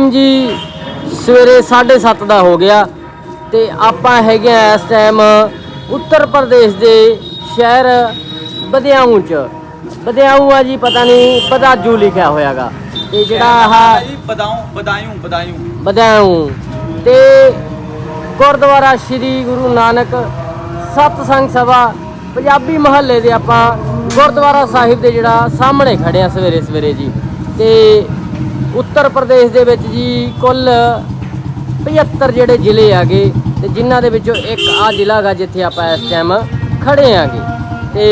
Time ਜੀ ਸਵੇਰੇ 7:30 ਦਾ ਹੋ ਗਿਆ ਤੇ ਆਪਾਂ ਹੈਗੇ ਆ ਇਸ ਟਾਈਮ ਉੱਤਰ ਪ੍ਰਦੇਸ਼ ਦੇ ਸ਼ਹਿਰ ਬਦਿਆਊਂ ਚ। ਬਦਿਆਊਂ ਆ ਜੀ ਪਤਾ ਨਹੀਂ ਬਦਾਜੂ ਲਿਖਿਆ ਹੋਇਆਗਾ। ਤੇ ਜਿਹੜਾ ਆਹ ਜੀ ਬਦਾਉ ਬਦਾਇਉ ਬਦਾਇਉ ਬਦਾਊਂ ਤੇ ਗੁਰਦੁਆਰਾ ਸ੍ਰੀ ਗੁਰੂ ਨਾਨਕ ਸਤਸੰਗ ਸਭਾ ਪੰਜਾਬੀ ਮਹੱਲੇ ਦੇ ਆਪਾਂ ਗੁਰਦੁਆਰਾ ਸਾਹਿਬ ਦੇ ਜਿਹੜਾ ਸਾਹਮਣੇ ਖੜੇ ਆ ਸਵੇਰੇ ਸਵੇਰੇ ਜੀ। ਤੇ ਉੱਤਰ ਪ੍ਰਦੇਸ਼ ਦੇ ਵਿੱਚ ਜੀ ਕੁੱਲ 75 ਜਿਹੜੇ ਜ਼ਿਲ੍ਹੇ ਆਗੇ ਤੇ ਜਿਨ੍ਹਾਂ ਦੇ ਵਿੱਚੋਂ ਇੱਕ ਆ ਜ਼ਿਲ੍ਹਾ ਹੈਗਾ ਜਿੱਥੇ ਆਪਾਂ ਇਸ ਟਾਈਮ ਖੜੇ ਆਗੇ ਤੇ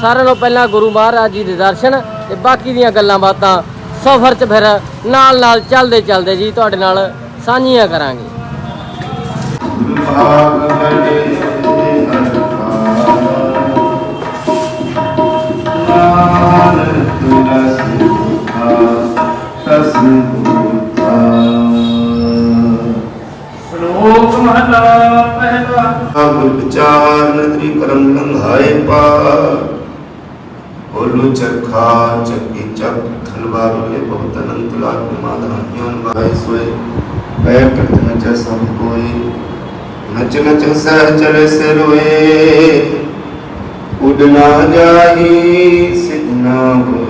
ਸਾਰਿਆਂ ਨੂੰ ਪਹਿਲਾਂ ਗੁਰੂ ਮਹਾਰਾਜ ਜੀ ਦੇ ਦਰਸ਼ਨ ਤੇ ਬਾਕੀ ਦੀਆਂ ਗੱਲਾਂ ਬਾਤਾਂ ਸਫ਼ਰ 'ਚ ਫਿਰ ਨਾਲ ਨਾਲ ਚੱਲਦੇ ਚੱਲਦੇ ਜੀ ਤੁਹਾਡੇ ਨਾਲ ਸਾਂਝੀਆਂ ਕਰਾਂਗੇ। ਭਾਗ ਵਿਚਾਰ ਨਦਰੀ ਕਰਮ ਲੰਘਾਏ ਪਾਰ ਬੋਲੋ ਚਰਖਾ ਚੱਕੀ ਚੱਕ ਥਲਵਾ ਰੋਲੇ ਬਹੁਤ ਅਨੰਤ ਲਾਗ ਮਾਧਾ ਗਿਆਨ ਬਾਈ ਸੋਏ ਪੈ ਕਰਤ ਨਚ ਸਭ ਕੋਈ ਨਚ ਨਚ ਸਹਿ ਚਲੇ ਸੇ ਰੋਏ ਉਡ ਨਾ ਜਾਹੀ ਸਿਧ ਨਾ ਹੋਈ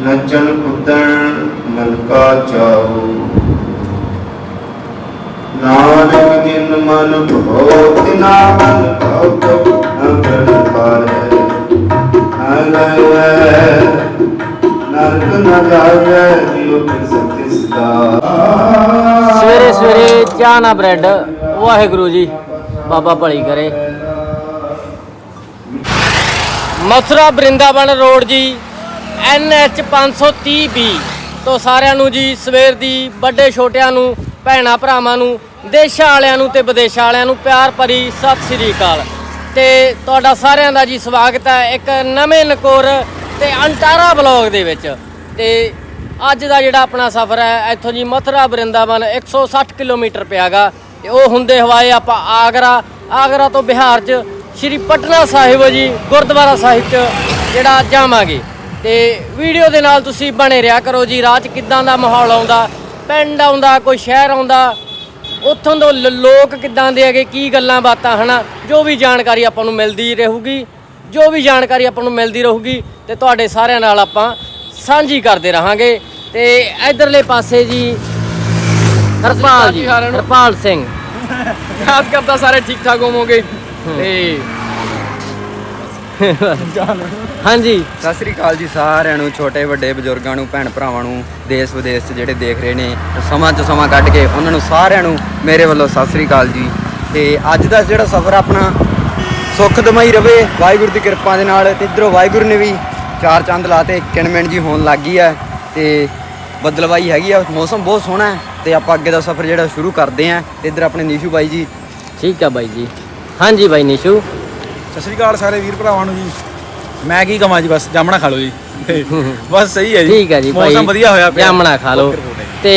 ਨਚਨ ਕੁਦਣ, ਨਲਕਾ ਚਾਉ ਨਾਨਕ ਜਿਨ ਮਨ ਭਉ ਤਿਨਾ ਮਨ ਭਉ ਤਉ ਨ ਕਰਨ ਪਾਰੈ ਨਰਕ ਨ ਜਾਇਐ ਜਿਉ ਸਤਿ ਸਦਾ ਸਵੇਰੇ ਸਵੇਰੇ ਚਾਹ ਨਾ ਬ੍ਰੈਡ, ਵਾਹਿਗੁਰੂ ਜੀ, ਬਾਬਾ ਭਲੀ ਕਰੇ। ਮਥੁਰਾ ਬ੍ਰਿੰਦਾਵਨ ਰੋਡ ਜੀ NH 530B ਤੋਂ ਸਾਰਿਆਂ ਨੂੰ ਜੀ, ਸਵੇਰ ਦੀ ਵੱਡੇ ਛੋਟਿਆਂ ਨੂੰ, ਭੈਣਾ ਭਰਾਵਾਂ ਨੂੰ, ਦੇਸ਼ਾਂ ਵਾਲਿਆਂ ਨੂੰ ਤੇ ਵਿਦੇਸ਼ਾਂ ਵਾਲਿਆਂ ਨੂੰ ਪਿਆਰ ਭਰੀ ਸਤਿ ਸ੍ਰੀ ਅਕਾਲ। ਤੇ ਤੁਹਾਡਾ ਸਾਰਿਆਂ ਦਾ ਜੀ ਸਵਾਗਤ ਹੈ ਇੱਕ ਨਵੇਂ ਨਕੋਰ ਤੇ ਅੰਟਾਰਾ ਬਲੌਗ ਦੇ ਵਿੱਚ। ਤੇ ਅੱਜ ਦਾ ਜਿਹੜਾ ਆਪਣਾ ਸਫ਼ਰ ਹੈ, ਇੱਥੋਂ ਜੀ ਮਥੁਰਾ ਬ੍ਰਿੰਦਾਵਨ 160 ਕਿਲੋਮੀਟਰ ਪਿਆਗਾ। ਤੇ ਉਹ ਹੁੰਦੇ ਹਵਾਏ ਆਪਾਂ ਆਗਰਾ ਆਗਰਾ ਤੋਂ ਬਿਹਾਰ 'ਚ ਸ਼੍ਰੀ ਪਟਨਾ ਸਾਹਿਬ ਜੀ, ਗੁਰਦੁਆਰਾ ਸਾਹਿਬ 'ਚ ਜਿਹੜਾ ਜਾਵਾਂਗੇ। ਤੇ ਵੀਡੀਓ ਦੇ ਨਾਲ ਤੁਸੀਂ ਬਣੇ ਰਿਹਾ ਕਰੋ ਜੀ। ਰਾਹ 'ਚ ਕਿੱਦਾਂ ਦਾ ਮਾਹੌਲ ਆਉਂਦਾ ਪਿੰਡ ਆਉਂਦਾ ਕੋਈ ਸ਼ਹਿਰ ਆਉਂਦਾ ਉੱਥੋਂ ਦੇ ਲੋਕ ਕਿੱਦਾਂ ਦੇ ਹੈਗੇ ਕੀ ਗੱਲਾਂ ਬਾਤਾਂ ਹਨਾ? ਜੋ ਵੀ ਜਾਣਕਾਰੀ ਆਪਾਂ ਨੂੰ ਮਿਲਦੀ ਰਹੂਗੀ ਜੋ ਵੀ ਜਾਣਕਾਰੀ ਆਪਾਂ ਨੂੰ ਮਿਲਦੀ ਰਹੂਗੀ ਤੇ ਤੁਹਾਡੇ ਸਾਰਿਆਂ ਨਾਲ ਆਪਾਂ ਸਾਂਝੀ ਕਰਦੇ ਰਹਾਂਗੇ। ਤੇ ਇਧਰਲੇ ਪਾਸੇ ਜੀ ਹਰਪਾਲ ਜੀ ਹਰਪਾਲ ਸਿੰਘ। ਆਸ ਕਰਦਾ ਸਾਰੇ ਠੀਕ ਠਾਕ ਹੋਵੋਗੇ ਤੇ ਹਾਂਜੀ। ਸਤਿ ਸ੍ਰੀ ਅਕਾਲ ਜੀ ਸਾਰਿਆਂ ਨੂੰ ਛੋਟੇ ਵੱਡੇ ਬਜ਼ੁਰਗਾਂ ਨੂੰ ਭੈਣ ਭਰਾਵਾਂ ਨੂੰ ਦੇਸ਼ ਵਿਦੇਸ਼ 'ਚ ਜਿਹੜੇ ਦੇਖ ਰਹੇ ਨੇ ਸਮਾਂ 'ਚ ਸਮਾਂ ਕੱਢ ਕੇ ਉਹਨਾਂ ਨੂੰ ਸਾਰਿਆਂ ਨੂੰ ਮੇਰੇ ਵੱਲੋਂ ਸਤਿ ਸ੍ਰੀ ਅਕਾਲ ਜੀ। ਤੇ ਅੱਜ ਦਾ ਜਿਹੜਾ ਸਫ਼ਰ ਆਪਣਾ ਸੁਖਦਮਈ ਰਵੇ ਵਾਹਿਗੁਰੂ ਦੀ ਕਿਰਪਾ ਦੇ ਨਾਲ ਤੇ ਇਧਰੋਂ ਵਾਹਿਗੁਰੂ ਨੇ ਵੀ ਚਾਰ ਚੰਦ ਲਾਤੇ ਕਿਣਮਿਣ ਜੀ ਹੋਣ ਲੱਗ ਗਈ ਹੈ ਤੇ ਬੱਦਲਵਾਈ ਹੈਗੀ ਆ ਮੌਸਮ ਬਹੁਤ ਸੋਹਣਾ ਹੈ ਤੇ ਆਪਾਂ ਅੱਗੇ ਦਾ ਸਫ਼ਰ ਜਿਹੜਾ ਸ਼ੁਰੂ ਕਰਦੇ ਆਂ ਤੇ ਇਧਰ ਆਪਣੇ ਨੀਸ਼ੂ ਬਾਈ ਜੀ। ਠੀਕ ਆ ਬਾਈ ਜੀ। ਹਾਂਜੀ ਬਾਈ ਨਿਸ਼ੂ। ਸਤਿ ਸ਼੍ਰੀ ਅਕਾਲ ਸਾਰੇ ਵੀਰ ਭਰਾਵਾਂ ਨੂੰ ਜੀ। ਮੈਂ ਕੀ ਕਵਾਂ ਜੀ ਬਸ ਜਾਮਣਾ ਖਾ ਲਓ ਜੀ। ਬਸ ਸਹੀ ਹੈ ਜੀ। ਠੀਕ ਹੈ ਜੀ ਬਾਈ ਮੌਸਮ ਵਧੀਆ ਹੋਇਆ ਪਿਆ। ਜਾਮਣਾ ਖਾ ਲਓ। ਤੇ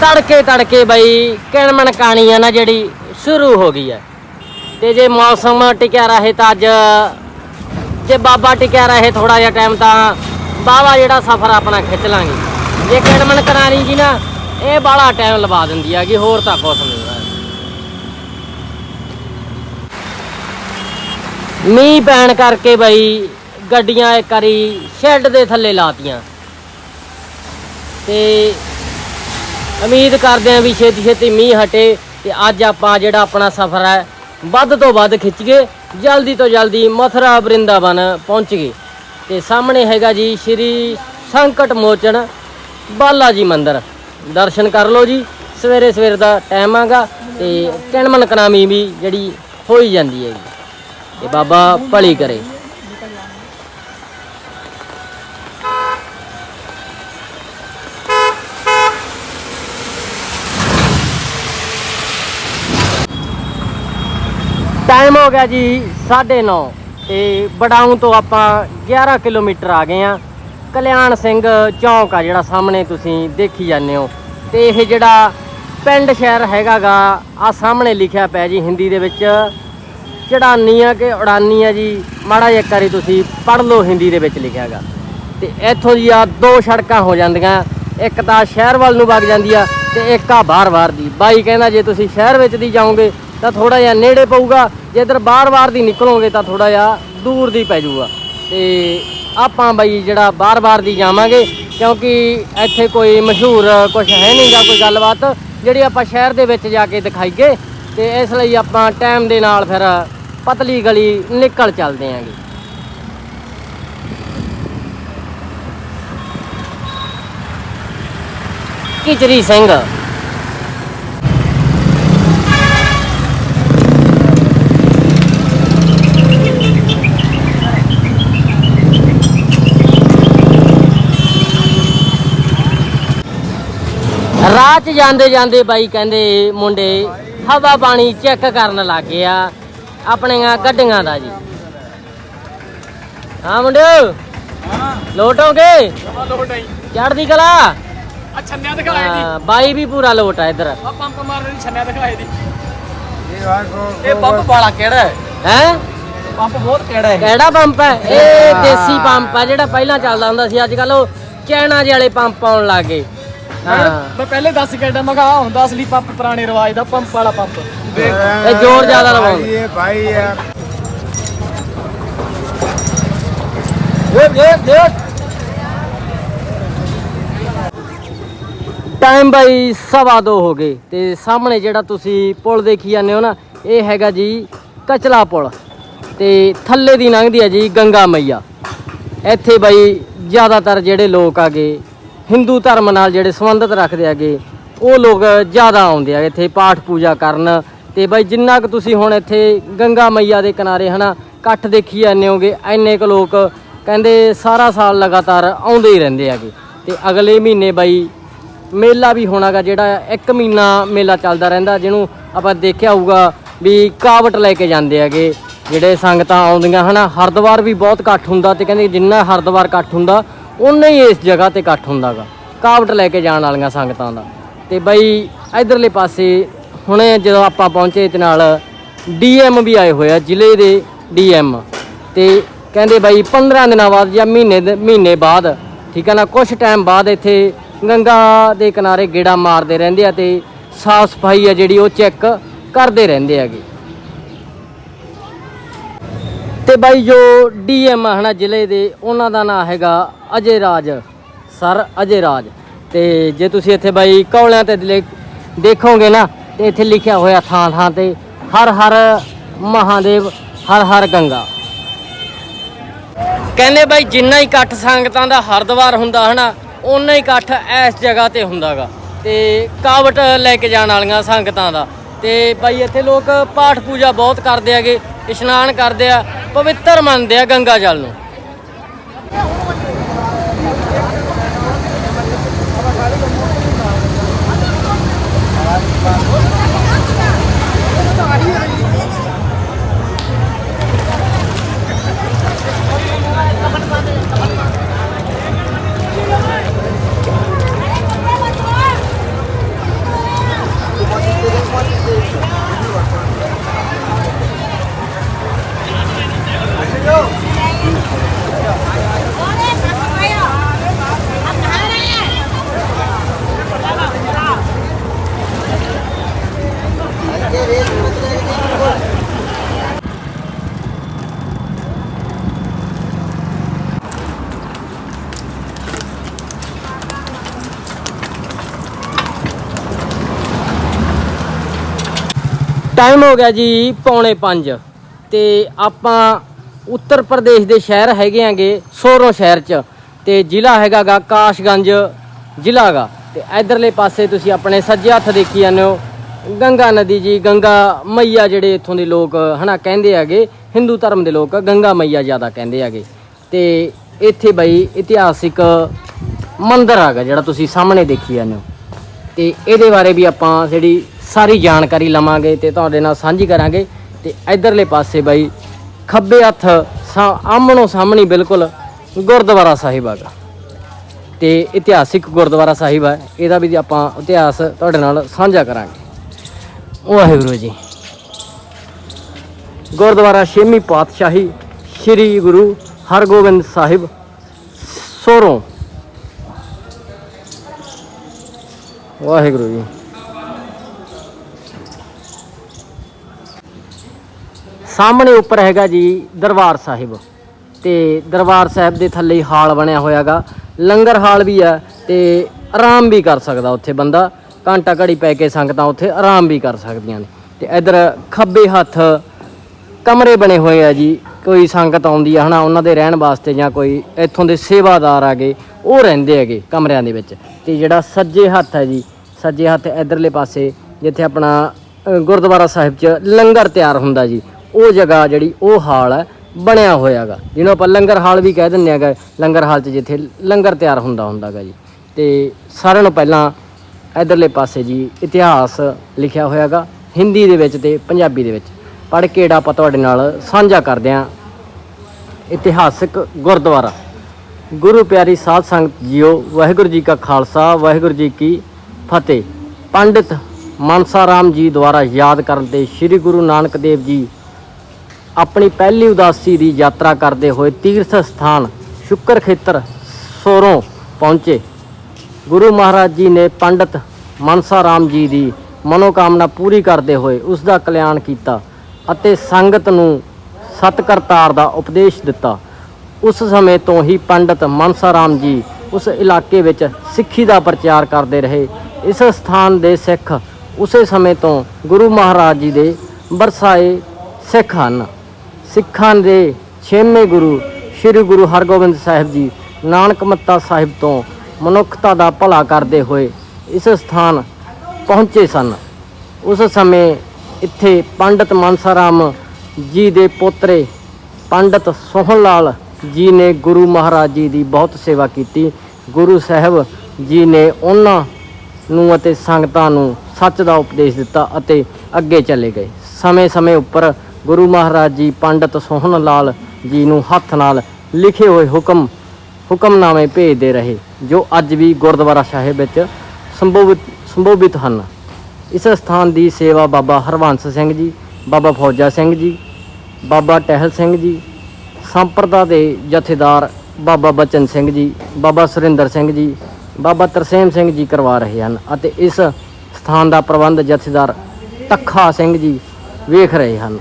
ਤੜਕੇ ਤੜਕੇ ਬਾਈ ਕਿਣਮਣ ਕਾਣੀ ਆ ਨਾ ਜਿਹੜੀ ਸ਼ੁਰੂ ਹੋ ਗਈ ਹੈ। ਤੇ ਜੇ ਮੌਸਮ ਟਿਕਿਆ ਰਹੇ ਤਾਂ ਅੱਜ ਜੇ ਬਾਬਾ ਟਿਕਿਆ ਰਹੇ ਥੋੜਾ ਜਿਹਾ ਟਾਈਮ ਤਾਂ ਬਾਵਾ ਜਿਹੜਾ ਸਫ਼ਰ ਆਪਣਾ ਖਿੱਚ ਲਾਂਗੇ। ਜੇ ਕਿਣਮਣ ਕਰਾਣੀ ਜੀ ਨਾ ਇਹ ਬਾਹਲਾ ਟਾਈਮ ਲਵਾ ਦਿੰਦੀ ਹੈਗੀ ਹੋਰ ਤਾਂ ਕੁਛ ਨਹੀਂ ਹੈ ਮੀਂਹ ਪੈਣ ਕਰਕੇ ਬਈ ਗੱਡੀਆਂ ਇੱਕ ਵਾਰੀ ਸ਼ੈੱਡ ਦੇ ਥੱਲੇ ਲਾਤੀਆਂ। ਤੇ ਉਮੀਦ ਕਰਦੇ ਆਂ ਵੀ ਛੇਤੀ ਛੇਤੀ ਮੀਂਹ ਹਟੇ ਤੇ ਅੱਜ ਆਪਾਂ ਜਿਹੜਾ ਆਪਣਾ ਸਫ਼ਰ ਹੈ, ਵੱਧ ਤੋਂ ਵੱਧ ਖਿੱਚੀਏ, ਜਲਦੀ ਤੋਂ ਜਲਦੀ ਮਥੁਰਾ ਬ੍ਰਿੰਦਾਵਨ ਪਹੁੰਚ ਗਏ। ਤੇ ਸਾਹਮਣੇ ਹੈਗਾ ਜੀ ਸ਼੍ਰੀ ਸੰਕਟ ਮੋਚਨ ਬਾਲਾ ਜੀ ਮੰਦਿਰ। ਦਰਸ਼ਨ ਕਰ ਲਓ ਜੀ, ਸਵੇਰੇ ਸਵੇਰ ਦਾ ਟਾਈਮ ਆਗਾ ਤੇ ਕਿਣਮਨ ਕਨਾਮੀ ਵੀ ਜਿਹੜੀ ਹੋਈ ਜਾਂਦੀ ਹੈ ਜੀ। ਤੇ ਬਾਬਾ ਭਲੀ ਕਰੇ। ਟਾਈਮ ਹੋ ਗਿਆ ਜੀ 9:30 ਤੇ ਬਡਾਊਂ ਤੋਂ ਆਪਾਂ 11 ਕਿਲੋਮੀਟਰ ਆ ਗਏ ਆ ਕਲਿਆਣ ਸਿੰਘ ਚੌਂਕ ਆ ਜਿਹੜਾ ਸਾਹਮਣੇ ਤੁਸੀਂ ਦੇਖੀ ਜਾਂਦੇ ਹੋ। ਤੇ ਇਹ ਜਿਹੜਾ ਪਿੰਡ ਸ਼ਹਿਰ ਹੈਗਾਗਾ ਆ ਸਾਹਮਣੇ ਲਿਖਿਆ ਪਿਆ ਜੀ ਹਿੰਦੀ ਦੇ ਵਿੱਚ ਚੜਾਨੀ ਆ ਕਿ ਉਡਾਨੀ ਆ ਜੀ? ਮਾੜਾ ਜਿਹਾ ਇੱਕ ਵਾਰੀ ਤੁਸੀਂ ਪੜ੍ਹ ਲਓ ਹਿੰਦੀ ਦੇ ਵਿੱਚ ਲਿਖਿਆ ਹੈਗਾ। ਤੇ ਇੱਥੋਂ ਜੀ ਆ ਦੋ ਸੜਕਾਂ ਹੋ ਜਾਂਦੀਆਂ। ਇੱਕ ਤਾਂ ਸ਼ਹਿਰ ਵੱਲ ਨੂੰ ਵਗ ਜਾਂਦੀ ਆ ਤੇ ਇੱਕ ਆ ਬਾਹਰ-ਬਾਹਰ ਦੀ। ਬਾਈ ਕਹਿੰਦਾ ਜੇ ਤੁਸੀਂ ਸ਼ਹਿਰ ਵਿੱਚ ਦੀ ਜਾਓਗੇ ਤਾਂ ਥੋੜਾ ਜਿਹਾ ਨੇੜੇ ਪਊਗਾ। ਜੇ ਇਧਰ ਬਾਹਰ-ਬਾਹਰ ਦੀ ਨਿਕਲੋਗੇ ਤਾਂ ਥੋੜਾ ਜਿਹਾ ਦੂਰ ਦੀ ਪੈ ਜਾਊਗਾ। ਤੇ ਆਪਾਂ ਬਾਈ ਜਿਹੜਾ ਬਾਹਰ-ਬਾਹਰ ਦੀ ਜਾਵਾਂਗੇ, ਕਿਉਂਕਿ ਇੱਥੇ ਕੋਈ ਮਸ਼ਹੂਰ ਕੁਝ ਹੈ ਨਹੀਂਗਾ ਕੋਈ ਗੱਲਬਾਤ। ਜਿਹੜੀ ਆਪਾਂ ਸ਼ਹਿਰ ਦੇ ਵਿੱਚ ਜਾ ਕੇ ਦਿਖਾਈਏ, ਤੇ ਇਸ ਲਈ ਆਪਾਂ ਟਾਈਮ ਦੇ ਨਾਲ ਫਿਰ ਪਤਲੀ ਗਲੀ ਨਿਕਲ ਚੱਲਦੇ ਆਂਗੇ। ਕਿਚਰੀ ਸਿੰਘ। ਰਾਹ 'ਚ ਜਾਂਦੇ ਜਾਂਦੇ ਬਾਈ ਕਹਿੰਦੇ ਮੁੰਡੇ ਹਵਾ ਪਾਣੀ ਚੈੱਕ ਕਰਨ ਲੱਗ ਗਿਆ। ਆਪਣੀਆਂ ਗੱਡੀਆਂ ਦਾ ਜੀ। ਹਾਂ ਮੁੰਡਿਓ ਲੋਟੋਗੇ ਚੜਦੀ ਕਲਾ? ਆ ਛੰਨਿਆ ਦਿਖਾਏ ਹਾਂ, ਬਾਈ ਵੀ ਪੂਰਾ ਲੋਟ ਆ ਇੱਧਰ। ਆ ਪੰਪ ਮਾਰਨ ਦੀ ਛੰਨਿਆ ਦਿਖਾਏ ਦੀ ਇਹ ਪੰਪ ਵਾਲਾ ਕਿਹੜਾ ਹੈ? ਹੈ? ਪੰਪ ਬਹੁਤ ਕਿਹੜਾ ਹੈ? ਕਿਹੜਾ ਪੰਪ ਹੈ? ਇਹ ਦੇਸੀ ਪੰਪ ਆ ਜਿਹੜਾ ਪਹਿਲਾਂ ਚੱਲਦਾ ਹੁੰਦਾ ਸੀ। ਅੱਜ ਕੱਲ ਉਹ ਚੈਨਾ ਜਿਹੇ ਵਾਲੇ ਪੰਪ ਆਉਣ ਲੱਗ ਗਏ। ਮੈਂ ਪਹਿਲੇ ਦੱਸ ਕੇ ਹਟਿਆ, ਮੈਂ ਆ ਹੁੰਦਾ ਅਸਲੀ ਪੰਪ ਪੁਰਾਣੇ ਰਿਵਾਜ ਦਾ ਪੰਪ ਵਾਲਾ ਪੰਪ। ਇਹ ਜ਼ੋਰ ਜ਼ਿਆਦਾ ਲਵਾਓ। ਇਹ ਭਾਈ ਯਾਰ ਦੇਖ ਦੇਖ ਦੇਖ। ਟਾਈਮ ਬਾਈ ਸਵਾ ਦੋ ਹੋ ਗਏ ਤੇ ਸਾਹਮਣੇ ਜਿਹੜਾ ਤੁਸੀਂ ਪੁਲ ਦੇਖੀ ਜਾਂਦੇ ਹੋ ਨਾ ਇਹ ਹੈਗਾ ਜੀ ਕਚਲਾ ਪੁਲ ਤੇ ਥੱਲੇ ਦੀ ਲੰਘਦੀ ਹੈ ਜੀ ਗੰਗਾ ਮਈਆ। ਇੱਥੇ ਬਾਈ ਜ਼ਿਆਦਾਤਰ ਜਿਹੜੇ ਲੋਕ ਆਗੇ ਹਿੰਦੂ ਧਰਮ ਨਾਲ ਜਿਹੜੇ ਸੰਬੰਧਿਤ ਰੱਖਦੇ ਹੈਗੇ, ਉਹ ਲੋਕ ਜ਼ਿਆਦਾ ਆਉਂਦੇ ਆ ਇੱਥੇ ਪਾਠ ਪੂਜਾ ਕਰਨ। ਤੇ ਬਾਈ ਜਿੰਨਾ ਕੁ ਤੁਸੀਂ ਹੁਣ ਇੱਥੇ ਗੰਗਾ ਮਈਆ ਦੇ ਕਿਨਾਰੇ ਹਨਾ, ਇਕੱਠ ਦੇਖੀ ਜਾਂਦੇ ਹੋਗੇ ਐਨੇ ਕੁ ਲੋਕ ਕਹਿੰਦੇ ਸਾਰਾ ਸਾਲ ਲਗਾਤਾਰ ਆਉਂਦੇ ਹੀ ਰਹਿੰਦੇ ਹੈਗੇ। ਤੇ ਅਗਲੇ ਮਹੀਨੇ ਬਾਈ ਮੇਲਾ ਵੀ ਹੋਣਾਗਾ ਜਿਹੜਾ ਇੱਕ ਮਹੀਨਾ ਮੇਲਾ ਚੱਲਦਾ ਰਹਿੰਦਾ, ਜਿਹਨੂੰ ਆਪਾਂ ਦੇਖਿਆ ਹੋਊਗਾ ਵੀ ਕਾਵਟ ਲੈ ਕੇ ਜਾਂਦੇ ਹੈਗੇ, ਜਿਹੜੇ ਸੰਗਤਾਂ ਆਉਂਦੀਆਂ ਹਨਾ। ਹਰਦੁਆਰ ਵੀ ਬਹੁਤ ਇਕੱਠ ਹੁੰਦਾ ਤੇ ਕਹਿੰਦੇ ਜਿੰਨਾ ਹਰਦੁਆਰ ਇਕੱਠ ਹੁੰਦਾ ਉਨਾ ਹੀ ਇਸ ਜਗ੍ਹਾ ਤੇ ਇਕੱਠ ਹੁੰਦਾਗਾ, ਕਾਵਟ ਲੈ ਕੇ ਜਾਣ ਵਾਲੀਆਂ ਸੰਗਤਾਂ ਦਾ। ਤੇ ਬਈ ਇਧਰਲੇ ਪਾਸੇ ਹੁਣੇ ਜਦੋਂ ਆਪਾਂ ਪਹੁੰਚੇ ਤੇ ਨਾਲ ਡੀਐਮ ਵੀ ਆਏ ਹੋਏ ਆ, ਜ਼ਿਲ੍ਹੇ ਦੇ ਡੀਐਮ ਤੇ ਕਹਿੰਦੇ ਬਾਈ 15 ਦਿਨਾਂ ਬਾਅਦ ਜਾਂ ਮਹੀਨੇ ਦੇ ਮਹੀਨੇ ਬਾਅਦ, ਠੀਕ ਹੈ ਨਾ ਕੁਝ ਟਾਈਮ ਬਾਅਦ ਇੱਥੇ ਗੰਗਾ ਦੇ ਕਿਨਾਰੇ ਗੇੜਾ ਮਾਰਦੇ ਰਹਿੰਦੇ ਆ ਤੇ ਸਾਫ਼ ਸਫ਼ਾਈ ਆ ਜਿਹੜੀ ਉਹ ਚੈੱਕ ਕਰਦੇ ਰਹਿੰਦੇ ਹੈਗੇ। ਤੇ ਬਾਈ ਜੋ ਡੀਐਮ ਹਨਾ ਜ਼ਿਲ੍ਹੇ ਦੇ, ਉਹਨਾਂ ਦਾ ਨਾਮ ਹੈਗਾ ਅਜੇ ਰਾਜ, ਸਰ ਅਜੇ ਰਾਜ। ਤੇ ਜੇ ਤੁਸੀਂ ਇੱਥੇ ਬਾਈ ਕੌਲਿਆਂ ਤੇ ਦੇਖੋਗੇ ਨਾ, ਤੇ ਇੱਥੇ ਲਿਖਿਆ ਹੋਇਆ ਥਾਂ ਥਾਂ ਤੇ ਹਰ ਹਰ ਮਹਾਦੇਵ, ਹਰ ਹਰ ਗੰਗਾ। ਕਹਿੰਦੇ ਬਾਈ ਜਿੰਨਾ ਹੀ ਇਕੱਠ ਸੰਗਤਾਂ ਦਾ ਹਰਦੁਆਰ ਹੁੰਦਾ ਹਨਾ, ਓਨਾ ਹੀ ਇਕੱਠ ਇਸ ਜਗ੍ਹਾ ਤੇ ਹੁੰਦਾਗਾ। ਤੇ ਕਾਵਟ ਲੈ ਕੇ ਜਾਣ ਵਾਲੀਆਂ ਸੰਗਤਾਂ ਦਾ। ਤੇ ਬਾਈ ਇੱਥੇ ਲੋਕ ਪਾਠ ਪੂਜਾ ਬਹੁਤ ਕਰਦੇ ਹੈਗੇ। ਇਸ਼ਨਾਨ ਕਰਦੇ ਆ ਪਵਿੱਤਰ ਮੰਨਦੇ ਆ ਗੰਗਾ ਜਲ ਨੂੰ। ਹੋ ਗਿਆ ਜੀ ਪੌਣੇ 5 ਤੇ ਆਪਾਂ ਉੱਤਰ ਪ੍ਰਦੇਸ਼ ਦੇ ਸ਼ਹਿਰ ਹੈਗੇ ਆਂਗੇ ਸੋਰੋ ਸ਼ਹਿਰ ਚ। ਤੇ ਜ਼ਿਲ੍ਹਾ ਹੈਗਾਗਾ ਕਾਸ਼ਗੰਜ ਜ਼ਿਲ੍ਹਾ ਗਾ। ਤੇ ਇਧਰਲੇ ਪਾਸੇ ਤੁਸੀਂ ਆਪਣੇ ਸੱਜੇ ਹੱਥ ਦੇਖੀ ਜਾਂਦੇ ਹੋ। ਗੰਗਾ ਨਦੀ ਜੀ, ਗੰਗਾ ਮਈਆ ਜਿਹੜੇ ਇੱਥੋਂ ਦੇ ਲੋਕ ਹਨਾ ਕਹਿੰਦੇ ਹੈਗੇ, ਹਿੰਦੂ ਧਰਮ ਦੇ ਲੋਕ ਗੰਗਾ ਮਈਆ ਜ਼ਿਆਦਾ ਕਹਿੰਦੇ ਹੈਗੇ। ਤੇ ਇੱਥੇ ਬਈ ਇਤਿਹਾਸਿਕ ਮੰਦਿਰ ਹੈਗਾ ਜਿਹੜਾ ਤੁਸੀਂ ਸਾਹਮਣੇ ਦੇਖੀ ਜਾਂਦੇ ਹੋ। ਤੇ ਇਹਦੇ ਬਾਰੇ ਵੀ ਆਪਾਂ ਜਿਹੜੀ ਸਾਰੀ ਜਾਣਕਾਰੀ ਲਵਾਂਗੇ ਤੇ ਤੁਹਾਡੇ ਨਾਲ ਸਾਂਝੀ ਕਰਾਂਗੇ। ਤੇ ਇਧਰਲੇ ਪਾਸੇ ਬਾਈ, ਖੱਬੇ ਹੱਥ ਸਾ- ਆਮਣੋ ਸਾਹਮਣੀ ਬਿਲਕੁਲ ਗੁਰਦੁਆਰਾ ਸਾਹਿਬ ਹੈਗਾ ਤੇ ਇਤਿਹਾਸਿਕ ਗੁਰਦੁਆਰਾ ਸਾਹਿਬ ਹੈ ਇਹਦਾ ਵੀ ਆਪਾਂ ਇਤਿਹਾਸ ਤੁਹਾਡੇ ਨਾਲ ਸਾਂਝਾ ਕਰਾਂਗੇ। ਵਾਹਿਗੁਰੂ ਜੀ। ਗੁਰਦੁਆਰਾ ਛੇਵੀਂ ਪਾਤਸ਼ਾਹੀ ਸ੍ਰੀ ਗੁਰੂ ਹਰਗੋਬਿੰਦ ਸਾਹਿਬ ਸੋਰੋਂ ਵਾਹਿਗੁਰੂ ਜੀ। ਸਾਹਮਣੇ ਉੱਪਰ ਹੈਗਾ ਜੀ ਦਰਬਾਰ ਸਾਹਿਬ ਤੇ ਦਰਬਾਰ ਸਾਹਿਬ ਦੇ ਥੱਲੇ ਹਾਲ ਬਣਿਆ ਹੋਇਆਗਾ। ਲੰਗਰ ਹਾਲ ਵੀ ਆ ਤੇ ਆਰਾਮ ਵੀ ਕਰ ਸਕਦਾ ਉੱਥੇ ਬੰਦਾ। ਘੰਟਾ ਘੜੀ ਪੈ ਕੇ ਸੰਗਤਾਂ ਉੱਥੇ ਆਰਾਮ ਵੀ ਕਰ ਸਕਦੀਆਂ ਨੇ। ਤੇ ਇਧਰ ਖੱਬੇ ਹੱਥ ਕਮਰੇ ਬਣੇ ਹੋਏ ਆ ਜੀ। ਕੋਈ ਸੰਗਤ ਆਉਂਦੀ ਆ ਹਨਾ, ਉਹਨਾਂ ਦੇ ਰਹਿਣ ਵਾਸਤੇ ਜਾਂ ਕੋਈ ਇੱਥੋਂ ਦੇ ਸੇਵਾਦਾਰ ਆ ਗਏ, ਉਹ ਰਹਿੰਦੇ ਹੈਗੇ ਕਮਰਿਆਂ ਦੇ ਵਿੱਚ। ਤੇ ਜਿਹੜਾ ਸੱਜੇ ਹੱਥ ਹੈ ਜੀ, ਸੱਜੇ ਹੱਥ ਇਧਰਲੇ ਪਾਸੇ ਜਿੱਥੇ ਆਪਣਾ ਗੁਰਦੁਆਰਾ ਸਾਹਿਬ 'ਚ ਲੰਗਰ ਤਿਆਰ ਹੁੰਦਾ ਜੀ ਉਹ ਜਗ੍ਹਾ ਜਿਹੜੀ ਉਹ ਹਾਲ ਹੈ, ਬਣਿਆ ਹੋਇਆਗਾ। ਜਿਹਨੂੰ ਆਪਾਂ ਲੰਗਰ ਹਾਲ ਵੀ ਕਹਿ ਦਿੰਦੇ ਹੈਗਾ, ਲੰਗਰ ਹਾਲ 'ਚ ਜਿੱਥੇ ਲੰਗਰ ਤਿਆਰ ਹੁੰਦਾ ਹੁੰਦਾਗਾ ਜੀ। ਤੇ ਸਾਰਿਆਂ ਨੂੰ ਪਹਿਲਾਂ ਇਧਰਲੇ ਪਾਸੇ ਜੀ ਇਤਿਹਾਸ ਲਿਖਿਆ ਹੋਇਆਗਾ, ਹਿੰਦੀ ਦੇ ਵਿੱਚ ਤੇ ਪੰਜਾਬੀ ਦੇ ਵਿੱਚ। ਪੜ੍ਹ ਕੇ ਜਿਹੜਾ ਆਪਾਂ ਤੁਹਾਡੇ ਨਾਲ ਸਾਂਝਾ ਕਰਦੇ ਹਾਂ, ਇਤਿਹਾਸਿਕ ਗੁਰਦੁਆਰਾ। ਗੁਰੂ ਪਿਆਰੀ ਸਾਧ ਸੰਗਤ ਜੀਓ, ਵਾਹਿਗੁਰੂ ਜੀ ਕਾ ਖਾਲਸਾ, ਵਾਹਿਗੁਰੂ ਜੀ ਕੀ ਫਤਿਹ। ਪੰਡਿਤ ਮਨਸਾ ਰਾਮ ਜੀ ਦੁਆਰਾ ਯਾਦ ਕਰਨ ਤੇ ਸ੍ਰੀ ਗੁਰੂ ਨਾਨਕ ਦੇਵ ਜੀ ਆਪਣੀ ਪਹਿਲੀ ਉਦਾਸੀ ਦੀ ਯਾਤਰਾ ਕਰਦੇ ਹੋਏ ਤੀਰਥ ਸਥਾਨ ਸ਼ੁਕਰ ਖੇਤਰ ਸੋਰੋਂ ਪਹੁੰਚੇ। ਗੁਰੂ ਮਹਾਰਾਜ ਜੀ ਨੇ ਪੰਡਿਤ ਮਨਸਾ ਰਾਮ ਜੀ ਦੀ ਮਨੋਕਾਮਨਾ ਪੂਰੀ ਕਰਦੇ ਹੋਏ ਉਸ ਦਾ ਕਲਿਆਣ ਕੀਤਾ ਅਤੇ ਸੰਗਤ ਨੂੰ ਸਤ ਕਰਤਾਰ ਦਾ ਉਪਦੇਸ਼ ਦਿੱਤਾ। ਉਸ ਸਮੇਂ ਤੋਂ ਹੀ ਪੰਡਿਤ ਮਨਸਾ ਰਾਮ ਜੀ ਉਸ ਇਲਾਕੇ ਵਿੱਚ ਸਿੱਖੀ ਦਾ ਪ੍ਰਚਾਰ ਕਰਦੇ ਰਹੇ। ਇਸ ਸਥਾਨ ਦੇ ਸਿੱਖ ਉਸੇ ਸਮੇਂ ਤੋਂ ਗੁਰੂ ਮਹਾਰਾਜ ਜੀ ਦੇ ਬਰਸਾਏ ਸਿੱਖ ਹਨ। ਸਿੱਖਾਂ ਦੇ ਛੇਵੇਂ ਗੁਰੂ ਸ੍ਰੀ ਗੁਰੂ ਹਰਗੋਬਿੰਦ ਸਾਹਿਬ ਜੀ ਨਾਨਕ ਮੱਤਾ ਸਾਹਿਬ ਤੋਂ ਮਨੁੱਖਤਾ ਦਾ ਭਲਾ ਕਰਦੇ ਹੋਏ ਇਸ ਸਥਾਨ ਪਹੁੰਚੇ ਸਨ। ਉਸ ਸਮੇਂ ਇੱਥੇ ਪੰਡਿਤ ਮਨਸਾ ਰਾਮ ਜੀ ਦੇ ਪੋਤਰੇ ਪੰਡਿਤ ਸੋਹਣ ਲਾਲ ਜੀ ਨੇ ਗੁਰੂ ਮਹਾਰਾਜ ਜੀ ਦੀ ਬਹੁਤ ਸੇਵਾ ਕੀਤੀ। ਗੁਰੂ ਸਾਹਿਬ ਜੀ ਨੇ ਉਹਨਾਂ ਨੂੰ ਅਤੇ ਸੰਗਤਾਂ ਨੂੰ ਸੱਚ ਦਾ ਉਪਦੇਸ਼ ਦਿੱਤਾ ਅਤੇ ਅੱਗੇ ਚਲੇ ਗਏ। ਸਮੇਂ-ਸਮੇਂ ਉੱਪਰ ਗੁਰੂ ਮਹਾਰਾਜ ਜੀ ਪੰਡਿਤ ਸੋਹਣ ਲਾਲ ਜੀ ਨੂੰ ਹੱਥ ਨਾਲ ਲਿਖੇ ਹੋਏ ਹੁਕਮ, ਹੁਕਮਨਾਮੇ ਭੇਜਦੇ ਰਹੇ, ਜੋ ਅੱਜ ਵੀ ਗੁਰਦੁਆਰਾ ਸਾਹਿਬ ਵਿੱਚ ਸੰਭੋਵਿਤ ਸੰਭੋਵਿਤ ਹਨ। ਇਸ ਸਥਾਨ ਦੀ ਸੇਵਾ ਬਾਬਾ ਹਰਵੰਸ ਸਿੰਘ ਜੀ, ਬਾਬਾ ਫੌਜਾ ਸਿੰਘ ਜੀ, ਬਾਬਾ ਟਹਿਲ ਸਿੰਘ ਜੀ, ਸੰਪਰਦਾ ਦੇ ਜਥੇਦਾਰ ਬਾਬਾ ਬਚਨ ਸਿੰਘ ਜੀ, ਬਾਬਾ ਸੁਰਿੰਦਰ ਸਿੰਘ ਜੀ, ਬਾਬਾ ਤਰਸੇਮ ਸਿੰਘ ਜੀ ਕਰਵਾ ਰਹੇ ਹਨ ਅਤੇ ਇਸ ਸਥਾਨ ਦਾ ਪ੍ਰਬੰਧ ਜਥੇਦਾਰ ਤੱਖਾ ਸਿੰਘ ਜੀ ਵੇਖ ਰਹੇ ਹਨ।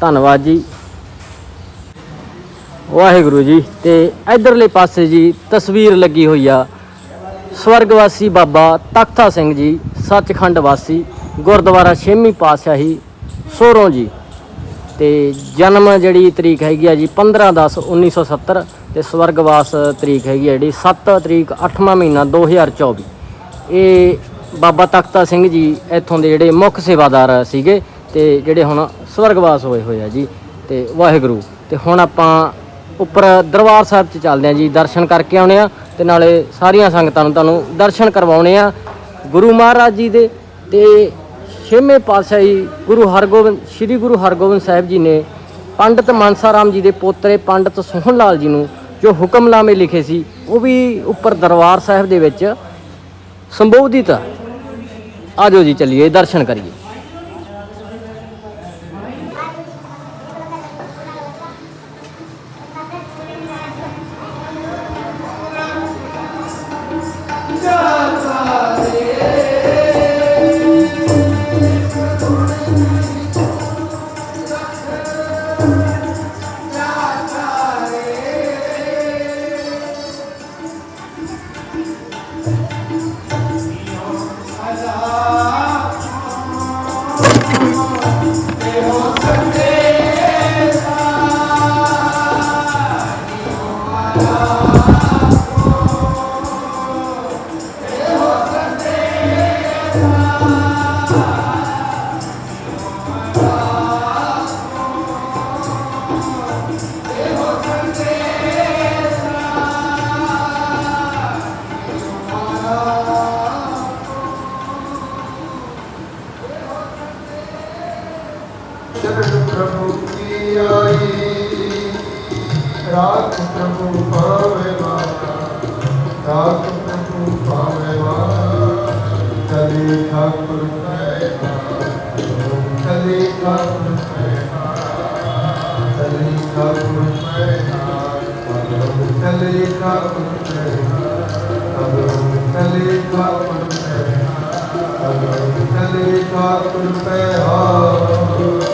ਧੰਨਵਾਦ ਜੀ। ਵਾਹਿਗੁਰੂ ਜੀ, ਤੇ ਇਧਰਲੇ ਪਾਸੇ ਜੀ ਤਸਵੀਰ ਲੱਗੀ ਹੋਈ ਆ ਸਵਰਗਵਾਸੀ ਬਾਬਾ ਤਖਤਾ ਸਿੰਘ ਜੀ, ਸੱਚਖੰਡ ਵਾਸੀ, ਗੁਰਦੁਆਰਾ ਛੇਵੀਂ ਪਾਤਸ਼ਾਹੀ ਸੋਰੋਂ ਜੀ। ਤੇ ਜਨਮ ਜਿਹੜੀ ਤਰੀਕ ਹੈਗੀ ਆ ਜੀ 15 10 1970 ਤੇ ਸਵਰਗਵਾਸ ਤਰੀਕ ਹੈਗੀ ਆ ਜਿਹੜੀ 7 ਤਰੀਕ 8ਵਾਂ ਮਹੀਨਾ 2024 ਇਹ ਬਾਬਾ ਤਖਤਾ ਸਿੰਘ ਜੀ ਇੱਥੋਂ ਦੇ ਜਿਹੜੇ ਮੁੱਖ ਸੇਵਾਦਾਰ ਸੀਗੇ, ਤੇ ਜਿਹੜੇ ਹੁਣ ਸਵਰਗਵਾਸ ਹੋਏ ਹੋਏ ਆ ਜੀ ਤੇ ਵਾਹਿਗੁਰੂ। ਤੇ ਹੁਣ ਆਪਾਂ ਉੱਪਰ ਦਰਬਾਰ ਸਾਹਿਬ 'ਚ ਚੱਲਦੇ ਆ ਜੀ, ਦਰਸ਼ਨ ਕਰਕੇ ਆਉਣੇ ਆ ਤੇ ਨਾਲੇ ਸਾਰੀਆਂ ਸੰਗਤਾਂ ਨੂੰ ਤੁਹਾਨੂੰ ਦਰਸ਼ਨ ਕਰਵਾਉਣੇ ਆ ਗੁਰੂ ਮਹਾਰਾਜ ਜੀ ਦੇ ਤੇ ਛੇਵੇਂ ਪਾਤਸ਼ਾਹੀ ਗੁਰੂ ਹਰਗੋਬਿੰਦ, ਸ੍ਰੀ ਗੁਰੂ ਹਰਗੋਬਿੰਦ ਸਾਹਿਬ ਜੀ ਨੇ ਪੰਡਿਤ ਮਨਸਾ ਰਾਮ ਜੀ ਦੇ ਪੋਤਰੇ ਪੰਡਿਤ ਸੋਹਣ ਲਾਲ ਜੀ ਨੂੰ ਜੋ ਹੁਕਮਨਾਮੇ ਲਿਖੇ ਸੀ, ਉਹ ਵੀ ਉੱਪਰ ਦਰਬਾਰ ਸਾਹਿਬ ਦੇ ਵਿੱਚ ਸੰਬੋਧਿਤ ਆ। ਆਜੋ ਜੀ, ਚੱਲੀਏ, ਦਰਸ਼ਨ ਕਰੀਏ। ਕਰਮ ਪਹਿਨਾਰ ਕਰਮ ਤਲੇ ਕਰਮ ਪਹਿਨਾਰ ਕਰਮ ਤਲੇ ਕਰਮ ਪਹਿਨਾਰ ਕਰਮ ਤਲੇ ਕਰਮ ਪਹਿਨਾਰ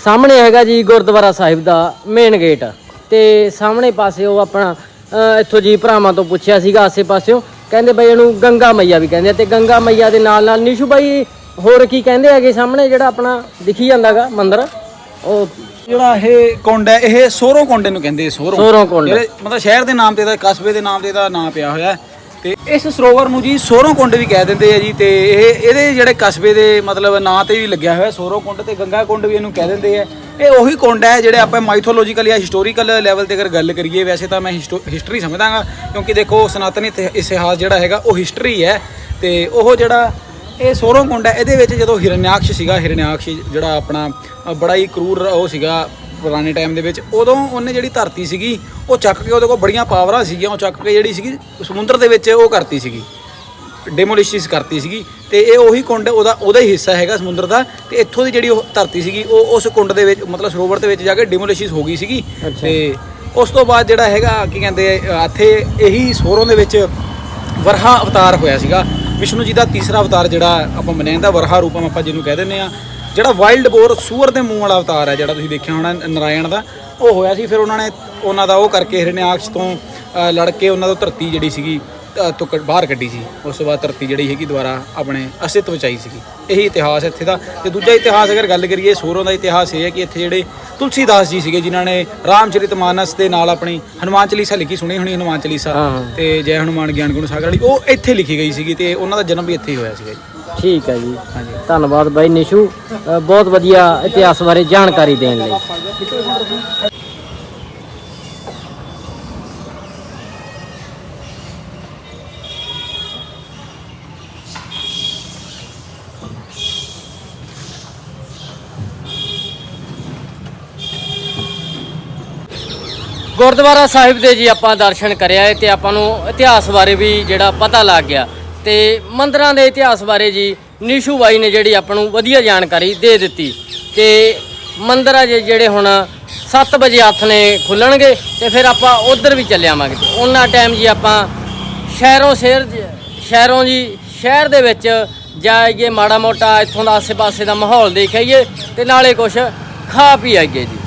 ਸਾਹਮਣੇ ਹੈਗਾ ਜੀ ਗੁਰਦੁਆਰਾ ਸਾਹਿਬ ਦਾ ਮੇਨ ਗੇਟ ਤੇ ਸਾਹਮਣੇ ਪਾਸੇ ਉਹ ਆਪਣਾ ਇੱਥੋਂ ਜੀ ਭਰਾਵਾਂ ਤੋਂ ਪੁੱਛਿਆ ਸੀਗਾ ਆਸੇ ਪਾਸਿਓ ਕਹਿੰਦੇ ਬਈ ਇਹਨੂੰ ਗੰਗਾ ਮਈਆ ਵੀ ਕਹਿੰਦੇ ਤੇ ਗੰਗਾ ਮਈਆ ਦੇ ਨਾਲ ਨਾਲ ਨਿਸ਼ੂ ਬਾਈ ਹੋਰ ਕੀ ਕਹਿੰਦੇ ਹੈਗੇ ਸਾਹਮਣੇ ਜਿਹੜਾ ਆਪਣਾ ਦਿਖੀ ਜਾਂਦਾਗਾ ਮੰਦਿਰ? ਉਹ ਜਿਹੜਾ ਇਹ ਕੁੰਡ ਹੈ ਇਹ ਸੋਹਰੋਂ ਕੁੰਡ ਨੂੰ ਕਹਿੰਦੇ ਆ, ਸੋਹਰੋਂ। ਸੋਹਰੋਂ ਕੁੰਡ। ਜਿਹੜੇ ਮਤਲਬ ਸ਼ਹਿਰ ਦੇ ਨਾਮ ਤੇ ਦਾ ਕਸਬੇ ਦੇ ਨਾਮ ਤੇ ਦਾ ਨਾਮ ਪਿਆ ਹੋਇਆ ਹੈ। ਤੇ ਇਸ ਸਰੋਵਰ ਨੂੰ ਜੀ ਸੋਹਰੋਂ ਕੁੰਡ ਵੀ ਕਹਿ ਦਿੰਦੇ ਆ ਜੀ ਤੇ ਇਹ ਇਹਦੇ ਜਿਹੜੇ ਕਸਬੇ ਦੇ ਮਤਲਬ ਨਾਂ ਤੇ ਵੀ ਲੱਗਿਆ ਹੋਇਆ ਸੋਹਰੋਂ ਕੁੰਡ ਤੇ ਗੰਗਾ ਕੁੰਡ ਵੀ ਇਹਨੂੰ ਕਹਿ ਦਿੰਦੇ ਆ। ਇਹ ਉਹੀ ਕੁੰਡ ਹੈ ਜਿਹੜੇ ਆਪਾਂ ਮਾਈਥੋਲੋਜੀਕਲ ਜਾਂ ਹਿਸਟੋਰੀਕਲ ਲੈਵਲ ਤੇ ਅਗਰ ਗੱਲ ਕਰੀਏ ਵੈਸੇ ਤਾਂ ਮੈਂ ਹਿਸਟਰੀ ਸਮਝਦਾਗਾ ਕਿਉਂਕਿ ਦੇਖੋ ਸਨਾਤਨੀ ਇਤਿ- ਇਤਿਹਾਸ ਜਿਹੜਾ ਹੈਗਾ ਉਹ ਹਿਸਟਰੀ ਹੈ। ਤੇ ਉਹ ਜਿਹੜਾ ਇਹ ਸੋਹਰੋਂ ਕੁੰਡ ਹੈ। ਇਹਦੇ ਵਿੱਚ ਜਦੋਂ ਹਿਰਨਿਆਕਸ਼ ਸੀਗਾ ਹਿਰਨਿਆਕਸ਼ ਜਿਹੜਾ ਆਪਣਾ ਬੜਾ ਹੀ ਕਰੂਰ ਉਹ ਸੀਗਾ ਪੁਰਾਣੇ ਟਾਈਮ ਦੇ ਵਿੱਚ ਉਦੋਂ ਉਹਨੇ ਜਿਹੜੀ ਧਰਤੀ ਸੀਗੀ ਉਹ ਚੱਕ ਕੇ ਉਹਦੇ ਕੋਲ ਬੜੀਆਂ ਪਾਵਰਾਂ ਸੀਗੀਆਂ ਉਹ ਚੱਕ ਕੇ ਜਿਹੜੀ ਸੀਗੀ ਸਮੁੰਦਰ ਦੇ ਵਿੱਚ ਉਹ ਕਰਤੀ ਸੀਗੀ। ਡੈਮੋਲਿਸ਼ਿਸ ਕਰਤੀ ਸੀਗੀ। ਤੇ ਇਹ ਉਹੀ ਕੁੰਡ ਉਹਦਾ ਉਹਦਾ ਹੀ ਹਿੱਸਾ ਹੈਗਾ ਸਮੁੰਦਰ ਦਾ। ਤੇ ਇੱਥੋਂ ਦੀ ਜਿਹੜੀ ਉਹ ਧਰਤੀ ਸੀਗੀ ਉਹ ਉਸ ਕੁੰਡ ਦੇ ਵਿੱਚ ਮਤਲਬ ਸਰੋਵਰ ਦੇ ਵਿੱਚ ਜਾ ਕੇ ਡੈਮੋਲਿਸ਼ਿਸ ਹੋ ਗਈ ਸੀਗੀ। ਤੇ ਉਸ ਤੋਂ ਬਾਅਦ ਜਿਹੜਾ ਹੈਗਾ ਕੀ ਕਹਿੰਦੇ ਆ, ਇੱਥੇ ਇਹੀ ਸੋਹਰੋਂ ਦੇ ਵਿੱਚ ਵਰਹਾ ਅਵਤਾਰ ਹੋਇਆ ਸੀਗਾ। ਵਿਸ਼ਨੂੰ ਜੀ ਦਾ ਤੀਸਰਾ ਅਵਤਾਰ ਜਿਹੜਾ ਆਪਾਂ ਮੰਨਿਆ ਜਾਂਦਾ ਵਰਹਾ ਰੂਪਮ ਆਪਾਂ ਜਿਹਨੂੰ ਕਹਿ ਦਿੰਦੇ ਆ, ਜਿਹੜਾ ਵਾਈਲਡ ਬੋਰ ਸੂਰ ਦੇ ਮੂੰਹ ਵਾਲਾ ਅਵਤਾਰ ਹੈ, ਜਿਹੜਾ ਤੁਸੀਂ ਦੇਖਿਆ ਹੋਣਾ ਨਰਾਇਣ ਦਾ। ਉਹ ਹੋਇਆ ਸੀ, ਫਿਰ ਉਹਨਾਂ ਨੇ, ਉਹਨਾਂ ਦਾ ਉਹ ਕਰਕੇ ਹਿਰਨਿਆਕਸ਼ ਤੋਂ ਲੜ ਕੇ ਉਹਨਾਂ ਤੋਂ ਧਰਤੀ ਜਿਹੜੀ ਸੀਗੀ ਅ, ਤੋਂ ਕੱਢ- ਬਾਹਰ ਕੱਢੀ ਸੀ। ਉਸ ਤੋਂ ਬਾਅਦ ਧਰਤੀ ਜਿਹੜੀ ਹੈਗੀ ਦੁਬਾਰਾ ਆਪਣੇ ਅਸਤਿਤਵ ਚ ਆਈ ਸੀਗੀ। ਇਹੀ ਇਤਿਹਾਸ ਇੱਥੇ ਦਾ। ਤੇ ਦੂਜਾ ਇਤਿਹਾਸ ਅਗਰ ਗੱਲ ਕਰੀਏ ਸੂਰੋਂ ਦਾ ਇਤਿਹਾਸ ਇਹ ਹੈ ਕਿ ਇੱਥੇ ਜਿਹੜੇ ਤੁਲਸੀਦਾਸ ਜੀ ਸੀਗੇ ਜਿਨ੍ਹਾਂ ਨੇ ਰਾਮਚਰਿਤ ਮਾਨਸ ਦੇ ਨਾਲ ਆਪਣੀ ਹਨੂਮਾਨ ਚਾਲੀਸਾ ਲਿਖੀ ਸੁਣੀ ਹੋਣੀ ਹਨੂਮਾਨ ਚਾਲੀਸਾ? ਹਾਂ। ਤੇ ਜੈ ਹਨੂਮਾਨ ਗਿਆਨ ਗੁਣ ਸਾਗਰ ਵਾਲੀ ਉਹ ਇੱਥੇ ਲਿਖੀ ਗਈ ਸੀਗੀ ਤੇ ਉਹਨਾਂ ਦਾ ਜਨਮ ਵੀ ਇੱਥੇ ਹੀ ਹੋਇਆ ਸੀਗਾ ਜੀ। ਠੀਕ ਹੈ ਜੀ। ਧੰਨਵਾਦ ਬਾਈ ਨਿਸ਼ੂ। ਅ, ਬਹੁਤ ਵਧੀਆ ਇਤਿਹਾਸ ਬਾਰੇ ਜਾਣਕਾਰੀ ਦੇਣ ਲਈ। ਗੁਰਦੁਆਰਾ ਸਾਹਿਬ ਦੇ ਜੀ ਆਪਾਂ ਦਰਸ਼ਨ ਕਰਿਆ ਹੈ ਤੇ ਆਪਾਂ ਨੂੰ ਇਤਿਹਾਸ ਬਾਰੇ ਵੀ ਜਿਹੜਾ ਪਤਾ ਲੱਗ ਗਿਆ। ਤੇ ਮੰਦਰਾਂ ਦੇ ਇਤਿਹਾਸ ਬਾਰੇ ਜੀ ਨਿਸ਼ੂ ਬਾਈ ਨੇ ਜਿਹੜੀ ਆਪਾਂ ਨੂੰ ਵਧੀਆ ਜਾਣਕਾਰੀ ਦੇ ਦਿੱਤੀ। ਤੇ ਮੰਦਰ ਆ ਜੇ ਜਿਹੜੇ ਹੁਣ 7 ਵਜੇ ਹੱਥ ਨੇ ਖੁੱਲਣਗੇ ਤੇ ਫਿਰ ਆਪਾਂ ਉਧਰ ਵੀ ਚੱਲਿਆਵਾਂਗੇ ਉਹਨਾਂ ਟਾਈਮ ਜੀ ਆਪਾਂ ਸ਼ਹਿਰੋਂ ਸ਼ਹਿਰ ਸ਼ਹਿਰੋਂ ਜੀ ਸ਼ਹਿਰ ਦੇ ਵਿੱਚ ਜਾਈਏ ਮਾੜਾ ਮੋਟਾ ਇੱਥੋਂ ਦਾ ਆਸੇ-ਪਾਸੇ ਦਾ ਮਾਹੌਲ ਦੇਖ ਆਈਏ ਤੇ ਨਾਲੇ ਕੁਝ ਖਾ ਪੀ ਆਈਏ ਜੀ।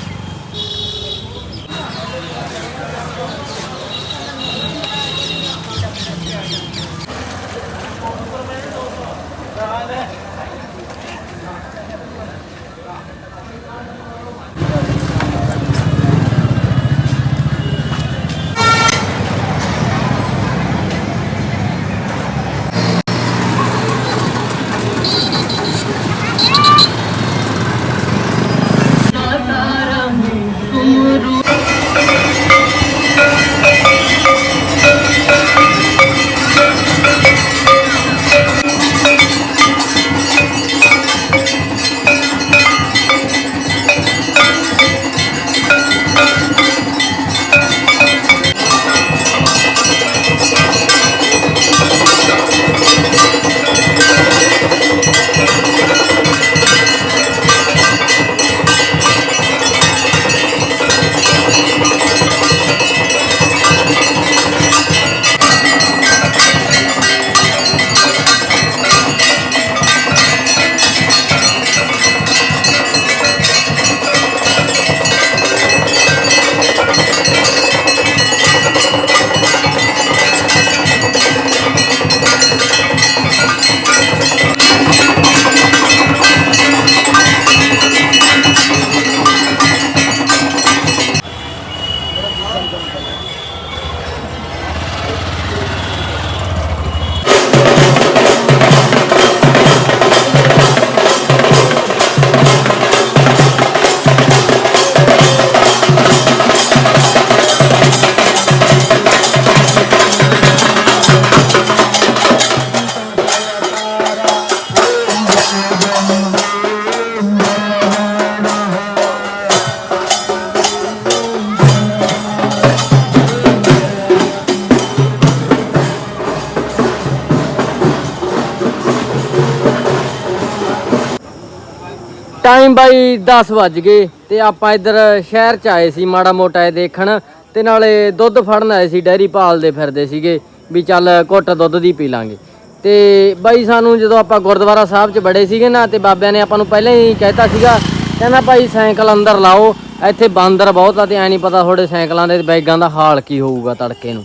ਟਾਈਮ ਬਾਈ 10 ਵੱਜ ਗਏ ਤੇ ਆਪਾਂ ਇੱਧਰ ਸ਼ਹਿਰ ਚ ਆਏ ਸੀ ਮਾੜਾ ਮੋਟਾ ਇਹ ਦੇਖਣ ਤੇ ਨਾਲੇ ਦੁੱਧ ਫੜਨ ਆਏ ਸੀ ਡੈਰੀ ਪਾਲਦੇ ਫਿਰਦੇ ਸੀਗੇ ਵੀ ਚੱਲ ਘੁੱਟ ਦੁੱਧ ਦੀ ਪੀ ਲਾਂਗੇ। ਤੇ ਬਾਈ ਸਾਨੂੰ ਜਦੋਂ ਆਪਾਂ ਗੁਰਦੁਆਰਾ ਸਾਹਿਬ ਚ ਬੜੇ ਸੀਗੇ ਨਾ ਤੇ ਬਾਬਿਆਂ ਨੇ ਆਪਾਂ ਨੂੰ ਪਹਿਲਾਂ ਹੀ ਕਹਿਤਾ ਸੀਗਾ, ਕਹਿੰਦਾ ਭਾਈ ਸਾਈਕਲ ਅੰਦਰ ਲਾਓ, ਇੱਥੇ ਬਾਂਦਰ ਬਹੁਤ ਆ ਤੇ ਐ ਨਹੀਂ ਪਤਾ ਤੁਹਾਡੇ ਸਾਈਕਲਾਂ ਦੇ ਬੈਗਾਂ ਦਾ ਹਾਲ ਕੀ ਹੋਊਗਾ ਤੜਕੇ ਨੂੰ।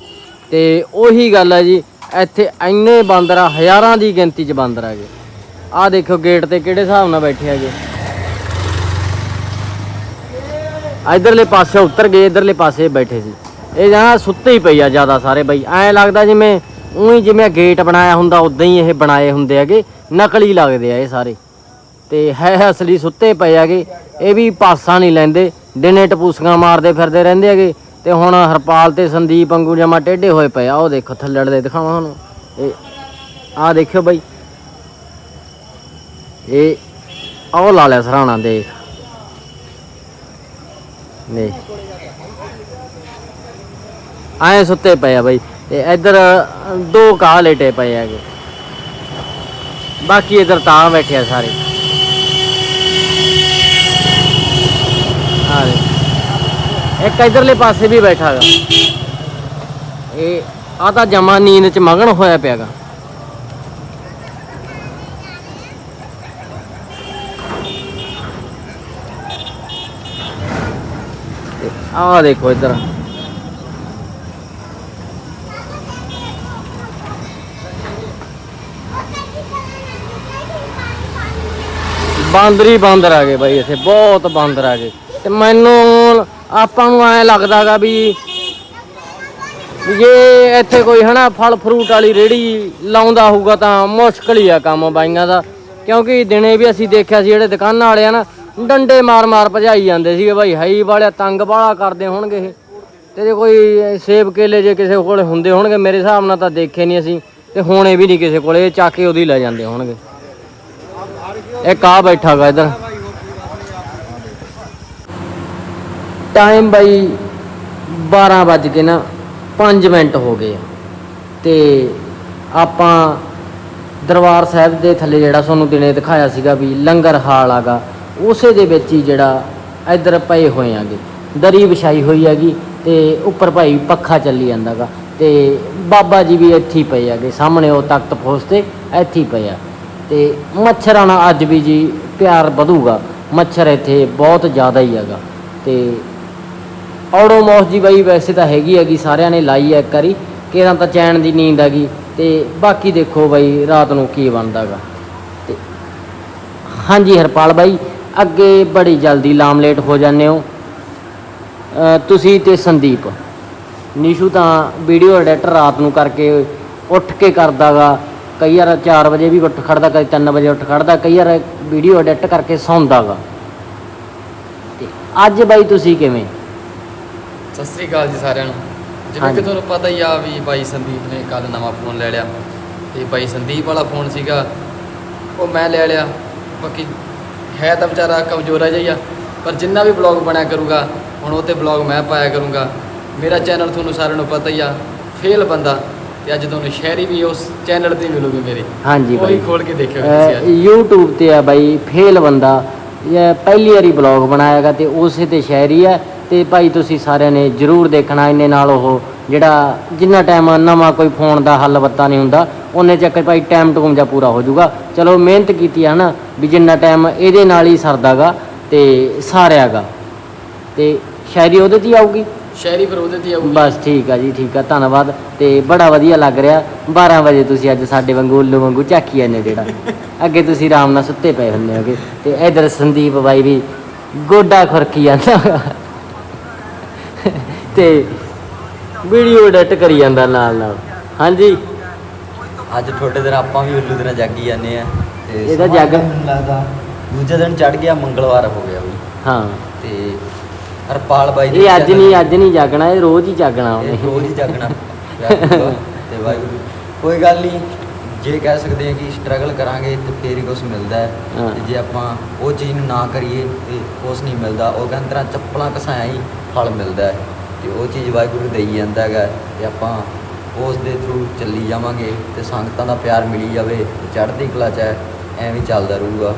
ਤੇ ਉਹੀ ਗੱਲ ਹੈ ਜੀ, ਇੱਥੇ ਇੰਨੇ ਬਾਂਦਰ ਆ ਹਜ਼ਾਰਾਂ ਦੀ ਗਿਣਤੀ ਚ ਬਾਂਦਰ ਆਗੇ ਆਹ ਦੇਖੋ ਗੇਟ ਤੇ ਕਿਹੜੇ ਹਿਸਾਬ ਨਾਲ ਬੈਠੇ ਹੈਗੇ। ਇਧਰਲੇ ਪਾਸੇ ਉੱਤਰ ਗਏ, ਇਧਰਲੇ ਪਾਸੇ ਬੈਠੇ ਸੀ। ਇਹ ਜਾਂ ਸੁੱਤੇ ਹੀ ਪਈ ਆ ਜ਼ਿਆਦਾ ਸਾਰੇ ਬਈ। ਐਂ ਲੱਗਦਾ ਜਿਵੇਂ, ਉਹੀ ਜਿਵੇਂ ਗੇਟ ਬਣਾਇਆ ਹੁੰਦਾ ਉਦਾਂ ਹੀ ਇਹ ਬਣਾਏ ਹੁੰਦੇ ਹੈਗੇ। ਨਕਲੀ ਲੱਗਦੇ ਆ ਇਹ ਸਾਰੇ। ਤੇ ਹੈ ਅਸਲੀ ਸੁੱਤੇ ਪਏ ਹੈਗੇ। ਇਹ ਵੀ ਪਾਸਾ ਨਹੀਂ ਲੈਂਦੇ। ਦਿਨੇ ਟਪੂਸੀਆਂ ਮਾਰਦੇ ਫਿਰਦੇ ਰਹਿੰਦੇ ਹੈਗੇ। ਤੇ ਹੁਣ ਹਰਪਾਲ ਤੇ ਸੰਦੀਪ ਵਾਂਗੂ ਜਮਾ ਟੇਢੇ ਹੋਏ ਪਏ ਆ। ਉਹ ਦੇਖੋ ਥੱਲੜ ਦੇ ਦਿਖਾਵਾਂ ਤੁਹਾਨੂੰ। ਇਹ, ਆਹ ਦੇਖਿਓ ਬਾਈ। ਇਹ, ਆਹ ਲਾ ਲਿਆ ਸਰਾਣਾ ਦੇਖ। ਨਹੀਂ ਆਏ ਸੁੱਤੇ ਪਏ ਆ ਬਾਈ। ਤੇ ਇੱਧਰ ਦੋ ਕਾਹ ਲੇਟੇ ਪਏ ਹੈਗੇ। ਬਾਕੀ ਇੱਧਰ ਤਾਂ ਬੈਠੇ ਆ ਸਾਰੇ। ਆ ਇੱਕ ਇਧਰਲੇ ਪਾਸੇ ਵੀ ਬੈਠਾ ਗਾ ਇਹ ਆ ਤਾਂ ਜਮਾ ਨੀਂਦ ਚ ਮਗਨ ਹੋਇਆ ਪਿਆਗਾ ਆਹ ਦੇਖੋ ਇੱਧਰ। ਬਾਂਦਰੀ ਬਾਂਦਰ ਆ ਗਏ ਬਾਈ ਇੱਥੇ, ਬਹੁਤ ਬਾਂਦਰ ਆ ਗਏ। ਤੇ ਮੈਨੂੰ ਆਪਾਂ ਨੂੰ ਐ ਲੱਗਦਾਗਾ ਵੀ ਵੀ ਜੇ ਇੱਥੇ ਕੋਈ ਹਨਾ ਫਲ ਫਰੂਟ ਵਾਲੀ ਰੇੜੀ ਲਾਉਂਦਾ ਹੋਊਗਾ ਤਾਂ ਮੁਸ਼ਕਲ ਹੀ ਆ ਕੰਮ ਬਾਈਆਂ ਦਾ। ਕਿਉਂਕਿ ਦਿਨੇ ਵੀ ਅਸੀਂ ਦੇਖਿਆ ਸੀ ਜਿਹੜੇ ਦੁਕਾਨਾਂ ਵਾਲੇ ਆ ਨਾ ਡੰਡੇ ਮਾਰ ਮਾਰ ਭਜਾਈ ਜਾਂਦੇ ਸੀਗੇ ਬਾਈ ਹਾਈ ਵਾਲਿਆ, ਤੰਗ ਵਾਲਾ ਕਰਦੇ ਹੋਣਗੇ ਇਹ। ਤੇ ਜੇ ਕੋਈ ਸੇਬ ਕੇਲੇ ਜੇ ਕਿਸੇ ਕੋਲ ਹੁੰਦੇ ਹੋਣਗੇ, ਮੇਰੇ ਹਿਸਾਬ ਨਾਲ ਤਾਂ ਦੇਖੇ ਨਹੀਂ ਅਸੀਂ, ਤੇ ਹੋਣੇ ਵੀ ਨਹੀਂ ਕਿਸੇ ਕੋਲੇ, ਇਹ ਚੱਕ ਕੇ ਉਹਦੀ ਲੈ ਜਾਂਦੇ ਹੋਣਗੇ। ਇਹ ਆ ਬੈਠਾ ਗਾ ਇਧਰ। ਟਾਈਮ ਬਾਈ 12 ਵੱਜ ਕੇ ਨਾ 5 ਮਿੰਟ ਹੋ ਗਏ ਆ। ਤੇ ਆਪਾਂ ਦਰਬਾਰ ਸਾਹਿਬ ਦੇ ਥੱਲੇ ਜਿਹੜਾ ਤੁਹਾਨੂੰ ਦਿਨੇ ਦਿਖਾਇਆ ਸੀਗਾ ਵੀ ਲੰਗਰ ਹਾਲ ਆਗਾ ਉਸੇ ਦੇ ਵਿੱਚ ਹੀ ਜਿਹੜਾ ਇੱਧਰ ਪਏ ਹੋਏ ਆਗੇ। ਦਰੀ ਵਿਛਾਈ ਹੋਈ ਹੈਗੀ ਤੇ ਉੱਪਰ ਭਾਈ ਪੱਖਾ ਚੱਲੀ ਜਾਂਦਾਗਾ ਤੇ ਬਾਬਾ ਜੀ ਵੀ ਇੱਥੇ ਹੀ ਪਏ ਆਗੇ, ਸਾਹਮਣੇ ਉਹ ਤਖਤ ਫੋਸ ਤੇ ਇੱਥੇ ਹੀ ਪਏ ਆ। ਤੇ ਮੱਛਰਾਂ ਨਾਲ ਅੱਜ ਵੀ ਜੀ ਪਿਆਰ ਵਧੂਗਾ, ਮੱਛਰ ਇੱਥੇ ਬਹੁਤ ਜ਼ਿਆਦਾ ਹੀ ਹੈਗਾ। ਤੇ ਔੜੋਮੋਸ ਜੀ ਬਾਈ ਵੈਸੇ ਤਾਂ ਹੈਗੀ ਹੈਗੀ, ਸਾਰਿਆਂ ਨੇ ਲਾਈ ਹੈ ਇੱਕ ਵਾਰੀ ਕਿਹਦਾ ਤਾਂ ਚੈਨ ਦੀ ਨੀਂਦ ਹੈਗੀ। ਤੇ ਬਾਕੀ ਦੇਖੋ ਬਾਈ ਰਾਤ ਨੂੰ ਕੀ ਬਣਦਾਗਾ। ਤੇ ਹਾਂਜੀ ਹਰਪਾਲ ਬਾਈ ਅੱਗੇ ਬੜੀ ਜਲਦੀ ਲਾਮਲੇਟ ਹੋ ਜਾਂਦੇ ਹੋ। ਤੁਸੀਂ ਤੇ ਸੰਦੀਪ। ਨੀਸ਼ੂ ਤਾਂ ਵੀਡੀਓ ਐਡੀਟਰ ਰਾਤ ਨੂੰ ਕਰਕੇ ਉੱਠ ਕੇ ਕਰਦਾਗਾ। ਕਈ ਵਾਰ 4 ਵਜੇ ਵੀ ਉੱਠ ਖੜਦਾ ਕਈ 3 ਵਜੇ ਉੱਠ ਖੜਦਾ ਕਈ ਵਾਰ ਵੀਡੀਓ ਐਡਿਟ ਕਰਕੇ ਸੌਂਦਾਗਾ। ਤੇ ਅੱਜ ਬਾਈ ਤੁਸੀਂ ਕਿਵੇਂ? ਸਤਿ ਸ੍ਰੀ ਅਕਾਲ ਜੀ ਸਾਰਿਆਂ ਨੂੰ। ਜਿਵੇਂ। ਕਿ ਤੁਹਾਨੂੰ ਪਤਾ ਹੀ ਆ ਵੀ ਬਾਈ ਸੰਦੀਪ ਨੇ ਕੱਲ ਨਵਾਂ ਫੋਨ ਲੈ ਲਿਆ। ਤੇ ਬਾਈ ਸੰਦੀਪ ਵਾਲਾ ਫੋਨ ਸੀਗਾ ਉਹ ਮੈਂ ਲੈ ਲਿਆ। ਬਾਕੀ ਹੈ ਤਾਂ ਵਿਚਾਰਾ ਕਮਜ਼ੋਰਾ ਜਿਹਾ ਹੀ ਆ ਪਰ ਜਿੰਨਾ ਵੀ ਬਲੌਗ ਬਣਿਆ ਕਰੂਗਾ ਹੁਣ ਉਹ ਤੇ ਬਲੌਗ ਮੈਂ ਪਾਇਆ ਕਰੂੰਗਾ। ਮੇਰਾ ਚੈਨਲ ਤੁਹਾਨੂੰ ਸਾਰਿਆਂ ਨੂੰ ਪਤਾ ਹੀ ਆ ਫੇਲ ਬੰਦਾ ਤੇ ਅੱਜ ਤੁਹਾਨੂੰ ਸ਼ਹਿਰੀ ਵੀ ਉਸ ਚੈਨਲ ਤੇ ਮਿਲੂਗੀ ਮੇਰੀ। ਹਾਂਜੀ ਉਹੀ ਬਾਈ। ਖੋਲ ਕੇ ਦੇਖਿਓ ਤੁਸੀਂ YouTube ਤੇ ਆ ਬਾਈ ਫੇਲ ਬੰਦਾ। ਇਹ ਪਹਿਲੀ ਵਾਰੀ ਬਲੌਗ ਬਣਾਇਆਗਾ ਤੇ ਉਸੇ ਤੇ ਸ਼ਾਇਰੀ ਹੈ ਤੇ ਭਾਈ ਤੁਸੀਂ ਸਾਰਿਆਂ ਨੇ ਜਰੂਰ ਦੇਖਣਾ ਇਹਨੇ ਨਾਲ ਉਹ ਜਿਹੜਾ ਜਿੰਨਾ ਟਾਈਮ ਨਵਾਂ ਕੋਈ ਫੋਨ ਦਾ ਹੱਲ ਬੱਤਾ ਨਹੀਂ ਹੁੰਦਾ। ਉਹਨੇ ਚੱਕ ਭਾਈ ਟਾਈਮ ਟੂਮ ਜਾਂ ਪੂਰਾ ਹੋ ਜਾਊਗਾ। ਚਲੋ ਮਿਹਨਤ ਕੀਤੀ ਹੈ ਨਾ ਵੀ ਜਿੰਨਾ ਟਾਈਮ ਇਹਦੇ ਨਾਲ ਹੀ ਸਰਦਾਗਾ ਤੇ ਸਾਰਿਆਗਾ। ਤੇ ਸ਼ਾਇਰੀ ਉਹਦੇ ਤੇ ਆਊਗੀ? ਸ਼ਹਿਰੀ ਫਿਰ ਉਹਦੇ ਤੇ ਆਊਗੀ। ਬਸ ਠੀਕ ਆ ਜੀ ਠੀਕ ਆ ਧੰਨਵਾਦ। ਤੇ ਬੜਾ ਵਧੀਆ ਲੱਗ ਰਿਹਾ। 12 ਵਜੇ ਤੁਸੀਂ ਅੱਜ ਸਾਡੇ ਵਾਂਗੂ ਉੱਲੂ ਵਾਂਗੂ ਝਾਕੀ ਜਾਂਦੇ ਜਿਹੜਾ। ਅੱਗੇ ਤੁਸੀਂ ਆਰਾਮ ਨਾਲ ਸੁੱਤੇ ਪਏ ਹੁੰਦੇ ਹੋਗੇ। ਤੇ ਇਧਰ ਸੰਦੀਪ ਬਾਈ ਵੀ ਗੋਡਾ ਖੁਰਕੀ ਜਾਂਦਾ। ਤੇ ਵੀਡੀਓ ਐਡਿਟ ਕਰੀ ਜਾਂਦਾ ਨਾਲ ਨਾਲ। ਹਾਂਜੀ। ਅੱਜ ਤੁਹਾਡੇ ਦਿਨ ਆਪਾਂ ਵੀ ਉੱਲੂ ਦਿਨ ਜਾਗੀ ਜਾਂਦੇ ਆ। ਤੇ ਇਹਦਾ ਸਮਾਂ ਜੱਗ- ਮੈਨੂੰ ਲੱਗਦਾ ਦੂਜੇ ਦਿਨ ਚੜ ਗਿਆ ਮੰਗਲਵਾਰ ਹੋ ਗਿਆ ਵੀ ਹਾਂ। ਤੇ ਹਰਪਾਲ ਬਾਈ ਇਹ ਅੱਜ ਨਹੀਂ ਅੱਜ ਨਹੀਂ ਜਾਗਣਾ ਇਹ ਰੋਜ਼ ਹੀ ਜਾਗਣਾ ਇਹ ਉਹਨੇ। ਰੋਜ਼ ਹੀ ਜਾਗਣਾ। ਕਰੂਗਾ ਤੇ ਵਾਹਿਗੁਰੂ। ਕੋਈ ਗੱਲ ਨਹੀਂ ਜੇ ਕਹਿ ਸਕਦੇ ਹਾਂ ਕਿ ਸਟਰਗਲ ਕਰਾਂਗੇ ਤੇ ਫੇਰ ਹੀ ਕੁਝ ਮਿਲਦਾ ਹੈ। ਹਾਂ। ਤੇ ਜੇ ਆਪਾਂ ਉਹ ਚੀਜ਼ ਨੂੰ ਨਾ ਕਰੀਏ ਤੇ ਕੁਝ ਨਹੀਂ ਮਿਲਦਾ। ਉਹ ਕਹਿੰਦੇ ਤਰ੍ਹਾਂ ਚੱਪਲਾਂ ਘਸਾਇਆ ਹੀ ਫਲ ਮਿਲਦਾ ਹੈ। ਤੇ ਉਹ ਚੀਜ਼ ਵਾਹਿਗੁਰੂ ਦੇਈ ਜਾਂਦਾ ਹੈਗਾ ਤੇ ਆਪਾਂ ਉਸ ਦੇ ਥਰੂ ਚੱਲੀ ਜਾਵਾਂਗੇ ਤੇ ਸੰਗਤਾਂ ਦਾ ਪਿਆਰ ਮਿਲੀ ਜਾਵੇ ਤੇ ਚੜ੍ਹਦੀ ਕਲਾ ਚ ਹੈ, ਐਵੇਂ ਚੱਲਦਾ ਰਹੂਗਾ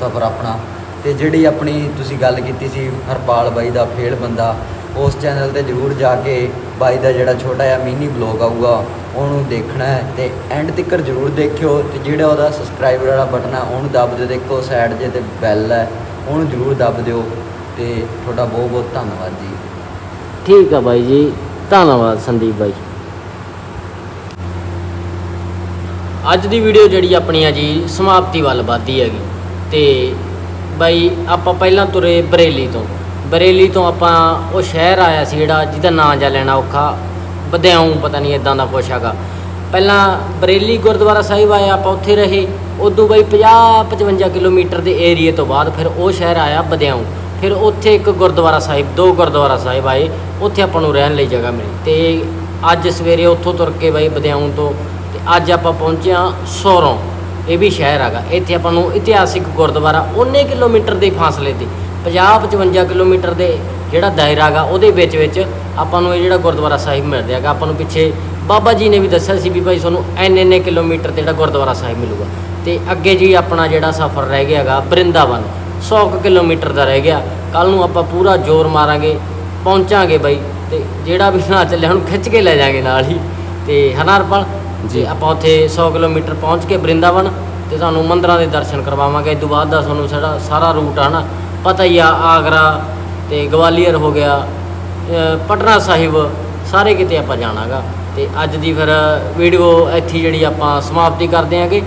ਸਫ਼ਰ ਆਪਣਾ। ਤੇ ਜਿਹੜੀ ਆਪਣੀ ਤੁਸੀਂ ਗੱਲ ਕੀਤੀ ਸੀ ਹਰਪਾਲ ਬਾਈ ਦਾ ਫੇਲ ਬੰਦਾ, ਉਸ ਚੈਨਲ ਤੇ ਜਰੂਰ ਜਾ ਕੇ ਬਾਈ ਦਾ ਜਿਹੜਾ ਛੋਟਾ ਜਿਹਾ ਮਿਨੀ ਬਲੌਗ ਆਊਗਾ, ਉਹਨੂੰ ਦੇਖਣਾ ਹੈ ਤੇ ਐਂਡ ਤੱਕ ਜਰੂਰ ਦੇਖਿਓ ਤੇ ਜਿਹੜਾ ਉਹਦਾ ਸਬਸਕ੍ਰਾਈਬਰ ਵਾਲਾ ਬਟਨ ਹੈ ਉਹਨੂੰ ਦੱਬ ਦਿਓ ਦੇਖੋ ਸਾਈਡ ਜੇ ਤੇ ਬੈਲ ਹੈ, ਉਹਨੂੰ ਜਰੂਰ ਦੱਬ ਦਿਓ ਤੇ ਤੁਹਾਡਾ ਬਹੁਤ ਬਹੁਤ ਧੰਨਵਾਦ ਜੀ। ਠੀਕ ਆ ਬਾਈ ਜੀ, ਧੰਨਵਾਦ ਸੰਦੀਪ ਬਾਈ। ਅੱਜ ਦੀ ਵੀਡੀਓ ਜਿਹੜੀ ਆਪਣੀ ਆ ਜੀ, ਸਮਾਪਤੀ ਵੱਲ ਵੱਧਦੀ ਹੈਗੀ। ਤੇ ਬਾਈ, ਆਪਾਂ ਪਹਿਲਾਂ ਤੁਰੇ ਬਰੇਲੀ ਤੋਂ। ਬਰੇਲੀ ਤੋਂ ਆਪਾਂ ਉਹ ਸ਼ਹਿਰ ਆਇਆ ਸੀ ਜਿਹੜਾ, ਜਿਹਦਾ ਨਾਂ ਜਾ ਲੈਣਾ ਔਖਾ। ਬਦਿਆਉਂ, ਪਤਾ ਨਹੀਂ ਇਦਾਂ ਦਾ ਕੁਛ ਹੈਗਾ। ਪਹਿਲਾਂ ਬਰੇਲੀ ਗੁਰਦੁਆਰਾ ਸਾਹਿਬ ਆਏ ਆਪਾਂ ਉੱਥੇ ਰਹੇ। ਉਦੋਂ ਬਾਈ 50 55 ਕਿਲੋਮੀਟਰ ਦੇ ਏਰੀਏ ਤੋਂ ਬਾਅਦ ਫਿਰ ਉਹ ਸ਼ਹਿਰ ਆਇਆ, ਬਦਿਆਉਂ। ਫਿਰ ਉੱਥੇ ਇੱਕ ਗੁਰਦੁਆਰਾ ਸਾਹਿਬ, ਦੋ ਗੁਰਦੁਆਰਾ ਸਾਹਿਬ ਆਏ। ਉੱਥੇ ਆਪਾਂ ਨੂੰ ਰਹਿਣ ਲਈ ਜਗ੍ਹਾ ਮਿਲੀ। ਤੇ ਅੱਜ ਸਵੇਰੇ ਉੱਥੋਂ ਤੁਰ ਕੇ ਬਾਈ ਬਦਿਆਉਂ ਤੋਂ ਅੱਜ ਆਪਾਂ ਪਹੁੰਚੇ ਹਾਂ ਸੋਰੋਂ ਇਹ ਵੀ ਸ਼ਹਿਰ ਹੈਗਾ। ਇੱਥੇ ਆਪਾਂ ਨੂੰ ਇਤਿਹਾਸਿਕ ਗੁਰਦੁਆਰਾ ਉਹਨੇ ਕਿਲੋਮੀਟਰ ਦੇ ਫਾਸਲੇ ਤੇ 50 55 ਕਿਲੋਮੀਟਰ ਦੇ ਜਿਹੜਾ ਦਾਇਰਾ ਹੈਗਾ, ਉਹਦੇ ਵਿੱਚ ਵਿੱਚ ਆਪਾਂ ਨੂੰ ਇਹ ਜਿਹੜਾ ਗੁਰਦੁਆਰਾ ਸਾਹਿਬ ਮਿਲ ਰਿਹਾ ਹੈਗਾ। ਆਪਾਂ ਨੂੰ ਪਿੱਛੇ ਬਾਬਾ ਜੀ ਨੇ ਵੀ ਦੱਸਿਆ ਸੀ ਵੀ ਭਾਈ ਤੁਹਾਨੂੰ ਐਨੇ ਐਨੇ ਕਿਲੋਮੀਟਰ ਤੇ ਜਿਹੜਾ ਗੁਰਦੁਆਰਾ ਸਾਹਿਬ ਮਿਲੂਗਾ। ਤੇ ਅੱਗੇ ਜੀ ਆਪਣਾ ਜਿਹੜਾ ਸਫ਼ਰ ਰਹਿ ਗਿਆ ਹੈਗਾ ਬ੍ਰਿੰਦਾਵਨ। 100 ਕੁ ਕਿਲੋਮੀਟਰ ਦਾ ਰਹਿ ਗਿਆ। ਕੱਲ ਨੂੰ ਆਪਾਂ ਪੂਰਾ ਜ਼ੋਰ ਮਾਰਾਂਗੇ, ਪਹੁੰਚਾਂਗੇ ਬਾਈ। ਤੇ ਜਿਹੜਾ ਵੀ ਨਾ ਚੱਲਿਆ ਹੁਣ ਖਿੱਚ ਕੇ ਲੈ ਜਾਾਂਗੇ ਨਾਲ ਹੀ। ਤੇ ਹਨਾਰਪਲ ਜੀ। ਆਪਾਂ ਉੱਥੇ 100 ਕਿਲੋਮੀਟਰ ਪਹੁੰਚ ਕੇ ਬ੍ਰਿੰਦਾਵਨ ਤੇ ਤੁਹਾਨੂੰ ਮੰਦਰਾਂ ਦੇ ਦਰਸ਼ਨ ਕਰਵਾਵਾਂਗੇ। ਇਸ ਤੋਂ ਬਾਅਦ ਦਾ ਤੁਹਾਨੂੰ ਸਾਡਾ ਸਾਰਾ ਰੂਟ ਆ ਨਾ, ਪਤਾ ਹੀ ਆ, ਆਗਰਾ ਤੇ ਗਵਾਲੀਅਰ ਹੋ ਗਿਆ ਪਟਨਾ ਸਾਹਿਬ, ਸਾਰੇ ਕਿਤੇ ਆਪਾਂ ਜਾਣਾਗਾ। ਤੇ ਅੱਜ ਦੀ ਫਿਰ ਵੀਡੀਓ ਇੱਥੇ ਜਿਹੜੀ ਆਪਾਂ ਸਮਾਪਤੀ ਕਰਦੇ ਆਂਗੇ।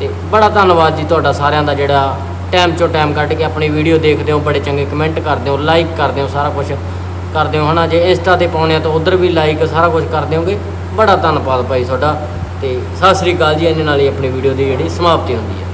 ਤੇ ਬੜਾ ਧੰਨਵਾਦ ਜੀ ਤੁਹਾਡਾ ਸਾਰਿਆਂ ਦਾ ਜਿਹੜਾ ਟਾਈਮ ਚੋਂ ਟਾਈਮ ਕੱਢ ਕੇ ਆਪਣੀ ਵੀਡੀਓ ਦੇਖਦੇ ਹੋ, ਬੜੇ ਚੰਗੇ ਕਮੈਂਟ ਕਰਦੇ ਹੋ, ਲਾਈਕ ਕਰਦੇ ਹੋ, ਸਾਰਾ ਕੁਝ ਕਰਦੇ ਹੋ, ਹਨਾ? ਜੇ ਇੰਸਟਾ ਤੇ ਪਾਉਣੇ ਆ ਤਾਂ ਉਧਰ ਵੀ ਲਾਈਕ, ਸਾਰਾ ਕੁਝ ਕਰ ਦਿਓਗੇ ਬੜਾ ਧੰਨਵਾਦ ਭਾਈ ਤੁਹਾਡਾ ਤੇ ਸਤਿ ਸ੍ਰੀ ਅਕਾਲ ਜੀ ਇਹਨੇ ਨਾਲ ਹੀ ਆਪਣੀ ਵੀਡੀਓ ਦੀ ਜਿਹੜੀ ਸਮਾਪਤੀ ਹੁੰਦੀ ਹੈ।